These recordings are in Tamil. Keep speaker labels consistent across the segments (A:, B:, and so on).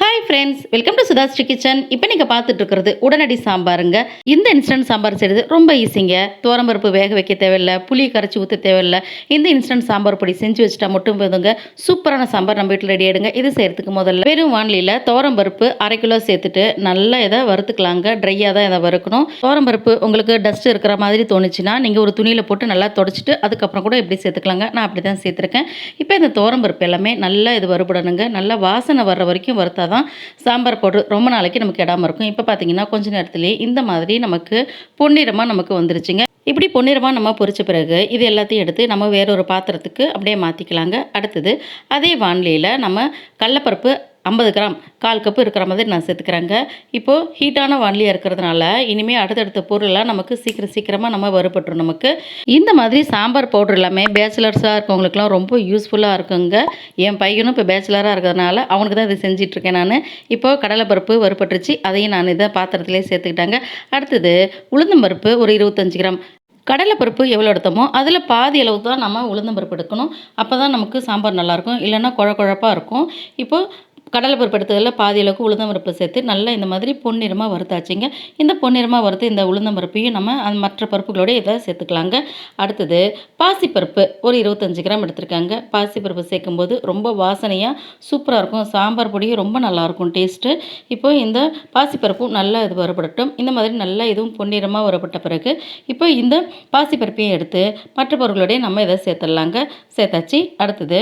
A: হ্যাঁ hi friends welcome to Sudhashree kitchen இப்போ நீங்கள் பார்த்துட்டு இருக்கிறது உடனடி சாம்பாருங்க. இந்த இன்ஸ்டன்ட் சாம்பார் செய்கிறது ரொம்ப ஈஸிங்க தோரம்பருப்பு வேக வைக்க தேவையில்லை புளி கரைச்சி ஊற்ற தேவையில்லை. இந்த இன்ஸ்டன்ட் சாம்பார் பொடி செஞ்சு வச்சுட்டா மட்டும் போதுங்க. சூப்பரான சாம்பார் நம்ம வீட்டில் ரெடி ஆயிடுங்க. இது செய்கிறதுக்கு முதல்ல வெறும் வானிலையில் தோரம்பருப்பு அரை கிலோ சேர்த்துட்டு நல்லா இதை வறுத்துக்கலாங்க. ட்ரையாக தான் இதை வறுக்கணும். தோரம்பருப்பு உங்களுக்கு டஸ்ட் இருக்கிற மாதிரி தோணுச்சுன்னா நீங்கள் ஒரு துணியில் போட்டு நல்லா தொடச்சிட்டு அதுக்கப்புறம் கூட இப்படி சேர்த்துக்கலாங்க. நான் அப்படி தான் சேர்த்துருக்கேன். இப்போ இந்த தோரம்பருப்பு எல்லாமே நல்லா இது வறுபடணுங்க. நல்லா வாசனை வர்ற வரைக்கும் வறுத்தாதான் சாம்பார் பவுடர் ரொம்ப நாளைக்கு நமக்கு இடாமல் இருக்கும். இப்போ பார்த்தீங்கன்னா கொஞ்ச நேரத்துலேயே இந்த மாதிரி நமக்கு பொன்னிறமாக நமக்கு வந்துருச்சுங்க. இப்படி பொன்னிறமாக நம்ம பொரிச்ச பிறகு இது எல்லாத்தையும் எடுத்து நம்ம வேற ஒரு பாத்திரத்துக்கு அப்படியே மாற்றிக்கலாங்க அடுத்தது அதே வானிலையில் நம்ம கடலப்பருப்பு ஐம்பது கிராம் கால் கப்பு இருக்கிற மாதிரி நான் சேர்த்துக்கிறேங்க. இப்போது ஹீட்டான வானிலையாக இருக்கிறதுனால இனிமேல் அடுத்தடுத்த பொருளெல்லாம் நமக்கு சீக்கிரம் சீக்கிரமாக நம்ம வறுபட்டுரும் நமக்கு. இந்த மாதிரி சாம்பார் பவுடர் எல்லாமே பேச்சுலர்ஸாக இருக்கவங்களுக்குலாம் ரொம்ப யூஸ்ஃபுல்லாக இருக்குங்க. என் பையனும் இப்போ பேச்சுலராக இருக்கிறதுனால அவனுக்கு தான் இதை செஞ்சிட்ருக்கேன் நான். இப்போ கடலைப்பருப்பு வறுபட்டுருச்சு அதையும் நான் இதை பாத்திரத்திலே சேர்த்துக்கிட்டாங்க. அடுத்தது உளுந்தம்பருப்பு ஒரு இருபத்தஞ்சி கிராம். கடலைப்பருப்பு எவ்வளோ எடுத்தோமோ அதில் பாதி அளவு தான் நம்ம உளுந்தம்பருப்பு எடுக்கணும். அப்போ தான் நமக்கு சாம்பார் நல்லாயிருக்கும் இல்லைன்னா குழ குழப்பாக இருக்கும். இப்போது கடலைப்பருப்பு எடுத்ததில் பாதி அளவுக்கு உளுந்தம்பருப்பு சேர்த்து நல்லா இந்த மாதிரி பொன்னிறமாக வறுத்தாச்சுங்க. இந்த பொன்னிறமாக வறுத்து இந்த உளுந்தம்பருப்பையும் நம்ம அந்த மற்ற பருப்புகளோட இதை சேர்த்துக்கலாங்க. அடுத்தது பாசிப்பருப்பு ஒரு இருபத்தஞ்சி கிராம் எடுத்திருக்காங்க. பாசிப்பருப்பு சேர்க்கும்போது ரொம்ப வாசனையாக சூப்பராக இருக்கும். சாம்பார் பொடியும் ரொம்ப நல்லாயிருக்கும் டேஸ்ட்டு இப்போ இந்த பாசிப்பருப்பும் நல்லா இது வறுபடட்டும். இந்த மாதிரி நல்லா இதுவும் பொன்னிறமாக வறுபட்ட பிறகு இப்போ இந்த பாசிப்பருப்பையும் எடுத்து மற்ற பொருட்களோடய நம்ம இதை சேர்த்துடலாங்க. சேர்த்தாச்சு. அடுத்தது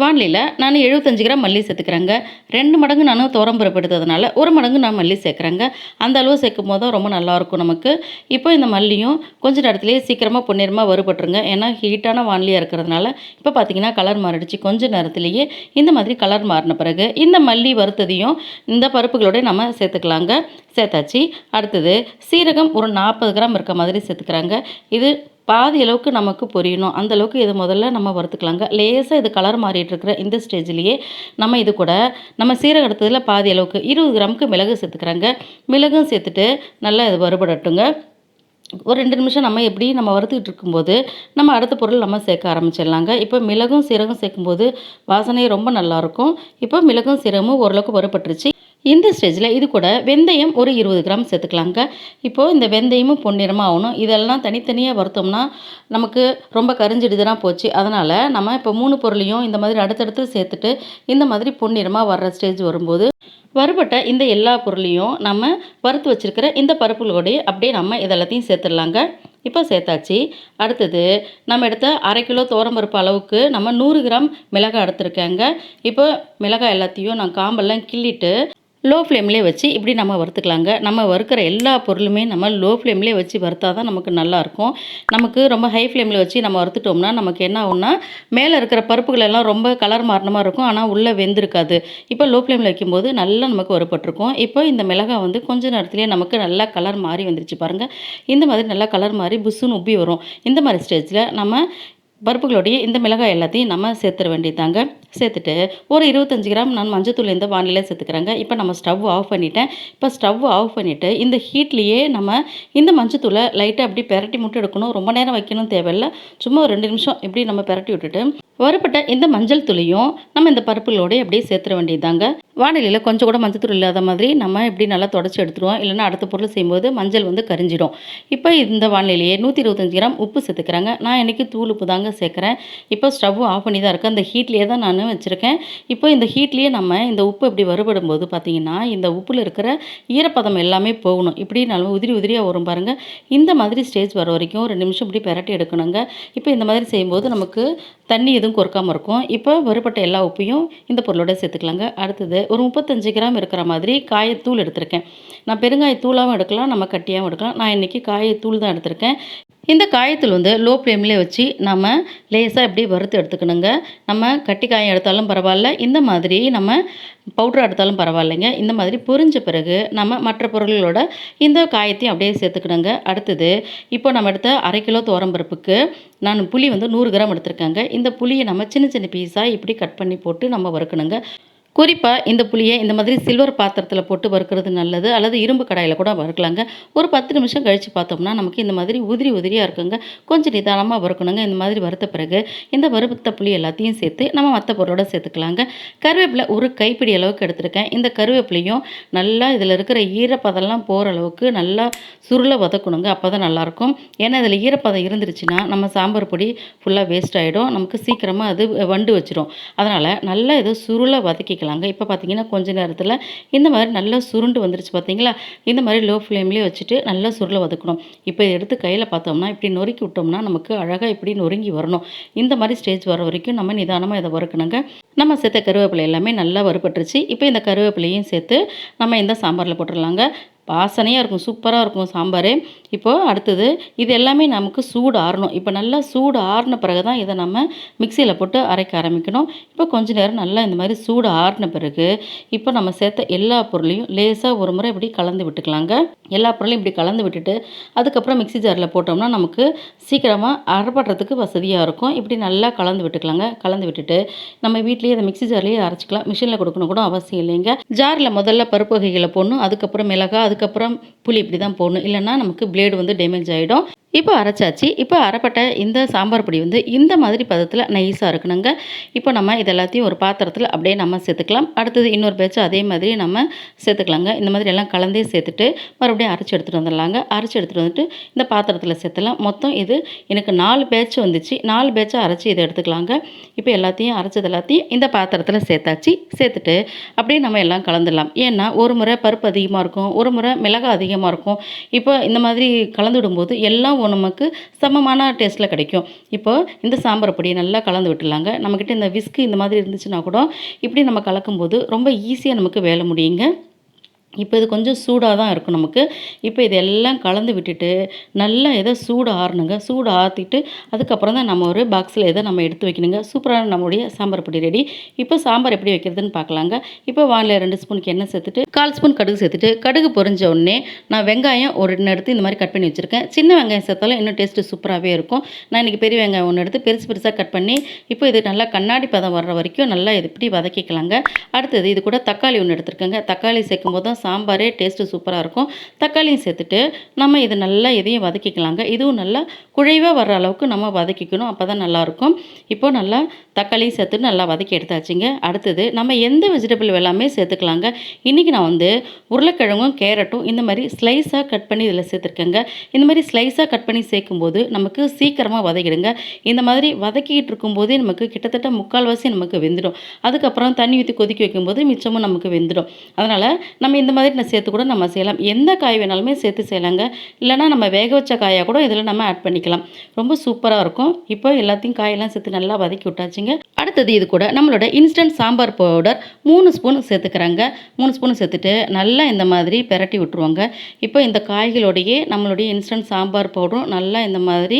A: வானிலையில் நான் எழுபத்தஞ்சு கிராம் மல்லி சேர்த்துக்கிறேங்க. ரெண்டு மடங்கு நான் துவரம்பருப்பு எடுத்ததுனால ஒரு மடங்கு நான் மல்லி சேர்க்குறேங்க. அந்த அளவு சேர்க்கும் போது தான் ரொம்ப நல்லாயிருக்கும் நமக்கு. இப்போ இந்த மல்லியும் கொஞ்ச நேரத்துலேயே சீக்கிரமாக பொன்னிறமாக வறுபட்டுருங்க. ஏன்னா ஹீட்டான வானிலையாக இருக்கிறதுனால இப்போ பார்த்தீங்கன்னா கலர் மாறிடுச்சு. கொஞ்ச நேரத்துலேயே இந்த மாதிரி கலர் மாறின பிறகு இந்த மல்லி வறுத்ததையும் இந்த பருப்புகளோட நம்ம சேர்த்துக்கலாங்க. சேர்த்தாச்சு. அடுத்தது சீரகம் ஒரு நாற்பது கிராம் இருக்க மாதிரி சேர்த்துக்கிறாங்க. இது பாதி அளவுக்கு நமக்கு பொரியணும். அந்த அளவுக்கு இது முதல்ல நம்ம வறுத்துக்கலாங்க. லேசாக இது கலர் மாறிட்டுருக்கிற இந்த ஸ்டேஜ்லேயே நம்ம இது கூட நம்ம சீரக எடுத்ததில் பாதி அளவுக்கு இருபது கிராமுக்கு மிளகு சேர்த்துக்கிறாங்க. மிளகும் சேர்த்துட்டு நல்லா இது வறுபடட்டுங்க. ஒரு ரெண்டு நிமிஷம் நம்ம எப்படி நம்ம வறுத்துக்கிட்டு இருக்கும்போது நம்ம அடுத்த பொருள் நம்ம சேர்க்க ஆரம்பிச்சிடலாங்க. இப்போ மிளகும் சீரகம் சேர்க்கும்போது வாசனை ரொம்ப நல்லாயிருக்கும் இப்போ மிளகும் சீரகமும் ஓரளவுக்கு வறுபட்டுருச்சு. இந்த ஸ்டேஜில் இது கூட வெந்தயம் ஒரு இருபது கிராம் சேர்த்துக்கலாங்க. இப்போது இந்த வெந்தயமும் பொன்னிறமாக ஆகணும். இதெல்லாம் தனித்தனியாக வறுத்தோம்னா நமக்கு ரொம்ப கரிஞ்சிடுதுனா போச்சு. அதனால் நம்ம இப்போ மூணு பொருளையும் இந்த மாதிரி அடுத்தடுத்து சேர்த்துட்டு இந்த மாதிரி பொன்னிறமாக வர்ற ஸ்டேஜ் வரும்போது வறுபட்ட இந்த எல்லா பொருளையும் நம்ம வறுத்து வச்சுருக்கிற இந்த பருப்புகளோடய அப்படியே நம்ம இதெல்லாத்தையும் சேர்த்துடலாங்க. இப்போ சேர்த்தாச்சு. அடுத்தது நம்ம எடுத்த அரை கிலோ துவரம்பருப்பு அளவுக்கு நம்ம நூறு கிராம் மிளகாய் எடுத்துருக்கேங்க. இப்போ மிளகாய் எல்லாத்தையும் நான் காம்பெல்லாம் கிள்ளிட்டு லோ ஃப்ளேம்லேயே வச்சு இப்படி நம்ம வறுத்துக்கலாங்க. நம்ம வறுக்கிற எல்லா பொருளுமே நம்ம லோ ஃப்ளேம்லேயே வச்சு வறுத்தா தான் நமக்கு நல்லாயிருக்கும். நமக்கு ரொம்ப ஹை ஃப்ளேமில் வச்சு நம்ம வறுத்துட்டோம்னா நமக்கு என்ன ஆகும்னா மேலே இருக்கிற பருப்புகள் எல்லாம் ரொம்ப கலர் மாறின மாதிரி இருக்கும். ஆனால் உள்ளே வெந்திருக்காது. இப்போ லோ ஃப்ளேமில் வைக்கும்போது நல்லா நமக்கு வறுப்பட்டிருக்கும் இப்போ இந்த மிளகாய் வந்து கொஞ்ச நேரத்துலேயே நமக்கு நல்லா கலர் மாறி வந்துருச்சு பாருங்கள் இந்த மாதிரி நல்லா கலர் மாறி புஷ்ஷுன்னு உப்பி வரும். இந்த மாதிரி ஸ்டேஜில் நம்ம பருப்புகளுடைய இந்த மிளகாய் எல்லாத்தையும் நம்ம சேர்த்துட வேண்டியதாங்க சேர்த்துட்டு ஒரு இருபத்தஞ்சி கிராம் நான் மஞ்சத்தூள் இந்த வானிலையில் சேர்த்துக்கிறேங்க. இப்போ நம்ம ஸ்டவ் ஆஃப் பண்ணிட்டேன். இப்போ ஸ்டவ் ஆஃப் பண்ணிவிட்டு இந்த ஹீட்லேயே நம்ம இந்த மஞ்சத்தூளை லைட்டாக அப்படி பெரட்டி மட்டும் எடுக்கணும். ரொம்ப நேரம் வைக்கணும் தேவையில்ல. சும்மா ஒரு ரெண்டு நிமிஷம் இப்படி நம்ம பெரட்டி விட்டுட்டு வறுப்பட்ட இந்த மஞ்சள் தூளையும் நம்ம இந்த பருப்புகளோடய அப்படியே சேர்த்துட வேண்டியதாங்க வானிலையில் கொஞ்சம் கூட மஞ்சள் தூள் இல்லாத மாதிரி நம்ம இப்படி நல்லா தொடச்சி எடுத்துருவோம். இல்லைன்னா அடுத்த பொருள் செய்யும்போது மஞ்சள் வந்து கரிஞ்சிடும் இப்போ இந்த வானிலையே நூற்றி இருபத்தஞ்சி கிராம் உப்பு சேர்த்துக்கிறாங்க. நான் இன்றைக்கி தூள் உப்பு தாங்க சேர்க்குறேன். இப்போ ஸ்டவ் ஆஃப் பண்ணி தான் இருக்கேன். அந்த ஹீட்லேயே தான் நான் வச்சுருக்கேன். இப்போ இந்த ஹீட்லேயே நம்ம இந்த உப்பு இப்படி வறுபடும் போது பார்த்திங்கன்னா இந்த உப்பில் இருக்கிற ஈரப்பதம் எல்லாமே போகணும். இப்படி நல்லா உதிரி உதிரியாக வரும் பாருங்கள் இந்த மாதிரி ஸ்டேஜ் வர வரைக்கும் ரெண்டு நிமிஷம் இப்படி பெரட்டி எடுக்கணுங்க. இப்போ இந்த மாதிரி செய்யும்போது நமக்கு தண்ணி எதுவும் கொறுக்காமல் இருக்கும். இப்போ வறுபட்ட எல்லா உப்பையும் இந்த பொருளோட சேர்த்துக்கலாங்க. அடுத்தது ஒரு முப்பத்தஞ்சு கிராம் இருக்கிற மாதிரி காயத்தூள் எடுத்திருக்கேன். நான் பெருங்காயத்தூளாகவும் எடுக்கலாம் நம்ம கட்டியாகவும் எடுக்கலாம். நான் இன்றைக்கி காயத்தூள் தான் எடுத்திருக்கேன். இந்த காயத்தூள் வந்து லோ ஃப்ளேம்லேயே வச்சு நம்ம லேசாக இப்படி வறுத்து எடுத்துக்கணுங்க. நம்ம கட்டி காயம் எடுத்தாலும் பரவாயில்ல. இந்த மாதிரி நம்ம பவுட்ரு எடுத்தாலும் பரவாயில்லைங்க. இந்த மாதிரி பொரிஞ்ச பிறகு நம்ம மற்ற பொருள்களோட இந்த காயத்தையும் அப்படியே சேர்த்துக்கணுங்க. அடுத்தது இப்போ நம்ம எடுத்த அரை கிலோ துவரம்பருப்புக்கு நான் புளி வந்து நூறு கிராம் எடுத்திருக்கேங்க. இந்த புளியை நம்ம சின்ன சின்ன பீஸாக இப்படி கட் பண்ணி போட்டு நம்ம வறுக்கணுங்க. குறிப்பாக இந்த புளியை இந்த மாதிரி சில்வர் பாத்திரத்தில் போட்டு வறுக்கிறது நல்லது. அல்லது இரும்பு கடாயில் கூட வறுக்கலாங்க. ஒரு பத்து நிமிஷம் கழித்து பார்த்தோம்னா நமக்கு இந்த மாதிரி உதிரி உதிரியாக இருக்குங்க. கொஞ்சம் நிதானமாக வறுக்கணுங்க. இந்த மாதிரி வறுத்த பிறகு இந்த வறுத்த புளி எல்லாத்தையும் சேர்த்து நம்ம மற்ற பொருளோட சேர்த்துக்கலாங்க. கருவேப்பிலை ஒரு கைப்பிடி அளவுக்கு எடுத்திருக்கேன். இந்த கருவேப்பிலையும் நல்லா இதில் இருக்கிற ஈரப்பதம்லாம் போகிற அளவுக்கு நல்லா சுருளை வதக்கணுங்க. அப்போ தான் நல்லாயிருக்கும். ஏன்னா இதில் ஈரப்பதம் இருந்துருச்சுன்னா நம்ம சாம்பார் பொடி ஃபுல்லாக வேஸ்ட் ஆகிடும் நமக்கு சீக்கிரமாக அது வண்டு வச்சிடும் அதனால் நல்லா இதை சுருளை வதக்கிக்கலாங்க இப்போ பார்த்தீங்கன்னா கொஞ்ச நேரத்தில் இந்த மாதிரி நல்லா சுருண்டு வந்துருச்சு பார்த்தீங்களா இந்த மாதிரி லோ ஃப்ளேம்லேயே வச்சுட்டு நல்லா சுருளை வதக்கணும். இப்போ எடுத்து கையில் பார்த்தோம்னா இப்படி நொறுக்கி விட்டோம்னா நமக்கு அழகாக இப்படி நொறுங்கி வரணும். இந்த மாதிரி ஸ்டேஜ் வர வரைக்கும் நம்ம நிதானமாக இதை வறுக்கணுங்க. நம்ம சேர்த்த கருவேப்பிலை எல்லாமே நல்லா வறுபட்டுருச்சு. இப்போ இந்த கருவேப்பிலையும் சேர்த்து நம்ம இந்த சாம்பாரில் போட்டுடலாங்க வாசனையாக இருக்கும் சூப்பராக இருக்கும் சாம்பார். இப்போது அடுத்தது இது எல்லாமே நமக்கு சூடு ஆறணும். இப்போ நல்லா சூடு ஆறின பிறகு தான் இதை நம்ம மிக்சியில் போட்டு அரைக்க ஆரம்பிக்கணும். இப்போ கொஞ்ச நேரம் நல்லா இந்த மாதிரி சூடு ஆறின பிறகு இப்போ நம்ம சேர்த்த எல்லா பொருளையும் லேசாக ஒரு முறை இப்படி கலந்து விட்டுக்கலாங்க. எல்லா பொருளையும் இப்படி கலந்து விட்டுட்டு அதுக்கப்புறம் மிக்ஸி ஜாரில் போட்டோம்னா நமக்கு சீக்கிரமாக அரைப்படுறதுக்கு வசதியாக இருக்கும். இப்படி நல்லா கலந்து விட்டுக்கலாங்க. கலந்து விட்டுட்டு நம்ம வீட்லேயே அதை மிக்ஸி ஜார்லேயே அரைச்சிக்கலாம். மிஷினில் கொடுக்கணும் கூட அவசியம் இல்லைங்க. ஜாரில் முதல்ல பருப்பு வகைகளை போடணும். அதுக்கப்புறம் மிளகாய் அதுக்கப்புறம் புளி இப்படி தான் போடணும். இல்லைன்னா நமக்கு பிளேடு வந்து டேமேஜ் ஆகிடும் இப்போ அரைச்சாச்சு. இப்போ அரைப்பட்ட இந்த சாம்பார் பொடி வந்து இந்த மாதிரி பதத்தில் நைஸாக இருக்கணுங்க. இப்போ நம்ம இது எல்லாத்தையும் ஒரு பாத்திரத்தில் அப்படியே நம்ம சேர்த்துக்கலாம். அடுத்தது இன்னொரு பேச்சு அதே மாதிரி நம்ம சேர்த்துக்கலாங்க. இந்த மாதிரி எல்லாம் கலந்தே சேர்த்துட்டு மறுபடியும் அரைச்சி எடுத்துகிட்டு வந்துடலாங்க. அரைச்சி எடுத்துகிட்டு வந்துட்டு இந்த பாத்திரத்தில் சேர்த்துலாம் மொத்தம் இது எனக்கு நாலு பேட்ச் வந்துச்சு. நாலு பேச்சை அரைச்சி இதை எடுத்துக்கலாங்க. இப்போ எல்லாத்தையும் அரைச்சது எல்லாத்தையும் இந்த பாத்திரத்தில் சேர்த்தாச்சு. சேர்த்துட்டு அப்படியே நம்ம எல்லாம் கலந்துடலாம். ஏன்னா ஒரு முறை பருப்பு அதிகமாக இருக்கும். ஒரு முறை மிளகாய் அதிகமாக இருக்கும். இப்போ இந்த மாதிரி கலந்துவிடும்போது எல்லாம் நமக்கு சமமான டேஸ்ட்டில் கிடைக்கும். இப்போது இந்த சாம்பார் பொடியை நல்லா கலந்து விட்டுலாங்க நம்மக்கிட்ட இந்த விஸ்கு இந்த மாதிரி இருந்துச்சுன்னா கூட இப்படி நம்ம கலக்கும்போது ரொம்ப ஈஸியாக நமக்கு வேலை முடியுங்க. இப்போ இது கொஞ்சம் சூடாக தான் இருக்கும் நமக்கு. இப்போ இதெல்லாம் கலந்து விட்டுட்டு நல்லா எதை சூடு ஆறணுங்க. சூடு ஆற்றிட்டு அதுக்கப்புறம் தான் நம்ம ஒரு பாக்ஸில் எதை நம்ம எடுத்து வைக்கணுங்க. சூப்பரான நம்மளுடைய சாம்பார் பொடி ரெடி இப்போ சாம்பார் எப்படி வைக்கிறதுன்னு பார்க்கலாங்க. இப்போ வானிலை ரெண்டு ஸ்பூனுக்கு எண்ணெய் சேர்த்துட்டு கால் ஸ்பூன் கடுகு சேர்த்துட்டு கடுகு பொறிஞ்ச உடனே நான் வெங்காயம் ஒரு ரெண்டு எடுத்து இந்த மாதிரி கட் பண்ணி வச்சுருக்கேன். சின்ன வெங்காயம் சேர்த்தாலும் இன்னும் டேஸ்ட்டு சூப்பராகவே இருக்கும். நான் இன்றைக்கி பெரிய வெங்காயம் ஒன்று எடுத்து பெருசு பெருசாக கட் பண்ணி இப்போ இது நல்லா கண்ணாடி பதம் வர்ற வரைக்கும் நல்லா இது இப்படி வதக்கிக்கலாங்க. அடுத்தது இது கூட தக்காளி ஒன்று எடுத்துருக்கேங்க. தக்காளி சேர்க்கும் போது தான் சாம்பாரே டேஸ்ட்டு சூப்பராக இருக்கும். தக்காளியும் சேர்த்துட்டு நம்ம இது நல்லா இதையும் வதக்கிக்கலாங்க. இதுவும் நல்லா குழைவாக வர்ற அளவுக்கு நம்ம வதக்கிக்கணும். அப்போ தான் நல்லாயிருக்கும் இப்போது நல்லா தக்காளியும் சேர்த்துட்டு நல்லா வதக்கி எடுத்தாச்சுங்க. அடுத்தது நம்ம எந்த வெஜிடபிள் எல்லாமே சேர்த்துக்கலாங்க. இன்றைக்கி நான் வந்து உருளைக்கிழங்கும் கேரட்டும் இந்த மாதிரி ஸ்லைஸாக கட் பண்ணி இதில் சேர்த்துருக்கேங்க. இந்த மாதிரி ஸ்லைஸாக கட் பண்ணி சேர்க்கும்போது நமக்கு சீக்கிரமாக வதக்கிடுங்க. இந்த மாதிரி வதக்கிக்கிட்டு இருக்கும்போதே நமக்கு கிட்டத்தட்ட முக்கால்வாசி நமக்கு வெந்துடும். அதுக்கப்புறம் தண்ணி ஊற்றி கொதிக்க வைக்கும்போது மிச்சமும் நமக்கு வெந்துடும். அதனால் நம்ம இந்த மாதிரி நான் சேர்த்து கூட நம்ம செய்யலாம். எந்த காய் வேணாலுமே சேர்த்து செய்யலாங்க. இல்லைனா நம்ம வேக வச்ச காயாக கூட இதில் நம்ம ஆட் பண்ணிக்கலாம். ரொம்ப சூப்பராக இருக்கும். இப்போ எல்லாத்தையும் காயெல்லாம் சேர்த்து நல்லா வதக்கி விட்டாச்சுங்க. அடுத்தது இது கூட நம்மளோட இன்ஸ்டன்ட் சாம்பார் பவுடர் மூணு ஸ்பூன் சேர்த்துக்கிறாங்க. மூணு ஸ்பூன் சேர்த்துட்டு நல்லா இந்த மாதிரி பெரட்டி விட்ருவாங்க இப்போ இந்த காய்களோடையே நம்மளுடைய இன்ஸ்டன்ட் சாம்பார் பவுடரும் நல்லா இந்த மாதிரி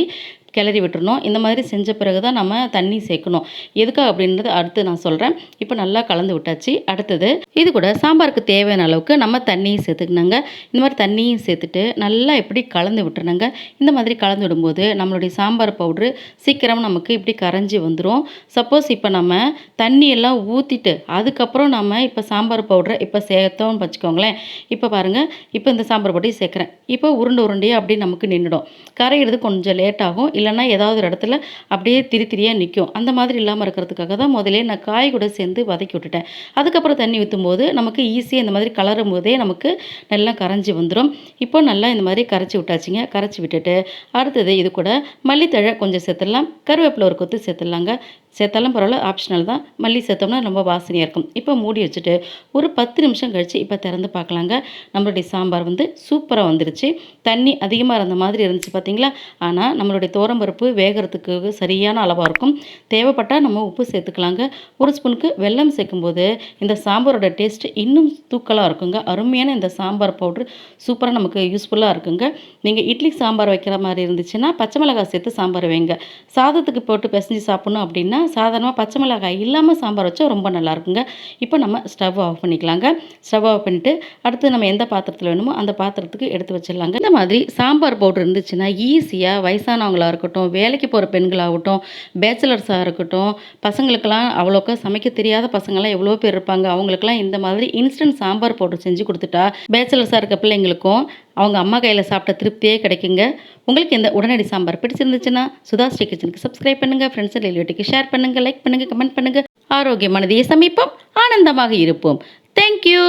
A: கிளறி விட்டுறணும். இந்த மாதிரி செஞ்ச பிறகு தான் நம்ம தண்ணி சேர்க்கணும். எதுக்காக அப்படின்றது அடுத்து நான் சொல்கிறேன் இப்போ நல்லா கலந்து விட்டாச்சு. அடுத்தது இது கூட சாம்பாருக்கு தேவையான அளவுக்கு நம்ம தண்ணியும் சேர்த்துக்கணுங்க. இந்த மாதிரி தண்ணியும் சேர்த்துட்டு நல்லா எப்படி கலந்து விட்டுருணுங்க இந்த மாதிரி கலந்து விடும்போது நம்மளுடைய சாம்பார் பவுட்ரு சீக்கிரம் நமக்கு இப்படி கரைஞ்சி வந்துடும் சப்போஸ் இப்போ நம்ம தண்ணியெல்லாம் ஊற்றிட்டு அதுக்கப்புறம் நம்ம இப்போ சாம்பார் பவுட்ரை இப்போ சேர்த்தோம்னு வச்சுக்கோங்களேன். இப்போ பாருங்கள் இப்போ இந்த சாம்பார் பொடி சேர்க்குறேன். இப்போ உருண்டை உருண்டையாக அப்படி நமக்கு நின்றுடும் கரையிறது கொஞ்சம் லேட் ஆகும். இல்லைன்னா ஏதாவது ஒரு இடத்துல அப்படியே திரி திரியாக நிற்கும் அந்த மாதிரி இல்லாமல் இருக்கிறதுக்காக தான் முதலே நான் காய் கூட சேர்ந்து வதக்கி விட்டுட்டேன். அதுக்கப்புறம் தண்ணி ஊற்றும் போது நமக்கு ஈஸியாக இந்த மாதிரி கலரும் போதே நமக்கு நல்லா கரைஞ்சி வந்துடும் இப்போ நல்லா இந்த மாதிரி கரைச்சி விட்டாச்சுங்க. கரைச்சி விட்டுட்டு அடுத்தது இது கூட மல்லித்தழை கொஞ்சம் சேர்த்துடலாம். கருவேப்பிலை ஒரு கொத்து சேர்த்துடலாங்க. சேர்த்தாலும் பரவாயில்ல ஆப்ஷனல் தான். மல்லி சேர்த்தோம்னா ரொம்ப வாசனையாக இருக்கும். இப்போ மூடி வச்சுட்டு ஒரு பத்து நிமிஷம் கழித்து இப்போ திறந்து பார்க்கலாங்க. நம்மளுடைய சாம்பார் வந்து சூப்பராக வந்துருச்சு. தண்ணி அதிகமாக இருந்த மாதிரி இருந்துச்சு பார்த்தீங்களா? ஆனால் நம்மளுடைய தோரம்பருப்பு வேகிறதுக்கு சரியான அளவாக இருக்கும். தேவைப்பட்டால் நம்ம உப்பு சேர்த்துக்கலாங்க. ஒரு ஸ்பூனுக்கு வெல்லம் சேர்க்கும்போது இந்த சாம்பாரோட டேஸ்ட்டு இன்னும் தூக்கலாக இருக்குங்க. அருமையான இந்த சாம்பார் பவுட்ரு. சூப்பராக நமக்கு யூஸ்ஃபுல்லாக இருக்குங்க. நீங்கள் இட்லி சாம்பார் வைக்கிற மாதிரி இருந்துச்சுன்னா பச்சை மிளகாய் சேர்த்து சாம்பார் வைங்க. சாதத்துக்கு போட்டு பிசைஞ்சு சாப்பிட்ணும் அப்படின்னா சாதாரணமாக பச்சை மிளகாய் இல்லாமல் சாம்பார் வச்சா ரொம்ப நல்லா இருக்குங்க. இப்போ நம்ம ஸ்டவ் ஆஃப் பண்ணிக்கலாங்க. ஸ்டவ் ஆஃப் பண்ணிவிட்டு அடுத்து நம்ம எந்த பாத்திரத்தில் வேணுமோ அந்த பாத்திரத்துக்கு எடுத்து வச்சிடலாங்க. இந்த மாதிரி சாம்பார் பவுடர் இருந்துச்சுன்னா ஈஸியாக வயசானவங்களாக இருக்கட்டும் வேலைக்கு போகிற பெண்களாகட்டும் பேச்சுலர்ஸாக இருக்கட்டும் பசங்களுக்கெல்லாம் அவ்வளோக்கா சமைக்க தெரியாத பசங்கள்லாம் எவ்வளோ பேர் இருப்பாங்க. அவங்களுக்கெல்லாம் இந்த மாதிரி இன்ஸ்டன்ட் சாம்பார் பவுடர் செஞ்சு கொடுத்துட்டா பேச்சுலர்ஸாக இருக்க பிள்ளைங்களுக்கும் அவங்க அம்மா கையில் சாப்பிட்ட திருப்தியே கிடைக்குங்க. உங்களுக்கு இந்த உடனடி சாம்பார் பிடிச்சிருந்துச்சுன்னா சுதா ஸ்ரீ கிச்சனுக்கு சப்ஸ்கிரைப் பண்ணுங்கள் ஃப்ரெண்ட்ஸ் ரிலேட்டிவ்க்கு ஷேர் பண்ணுங்கள் லைக் பண்ணுங்கள் கமெண்ட் பண்ணுங்கள் ஆரோக்கியமானதையே சமைப்போம் ஆனந்தமாக இருப்போம். தேங்க்யூ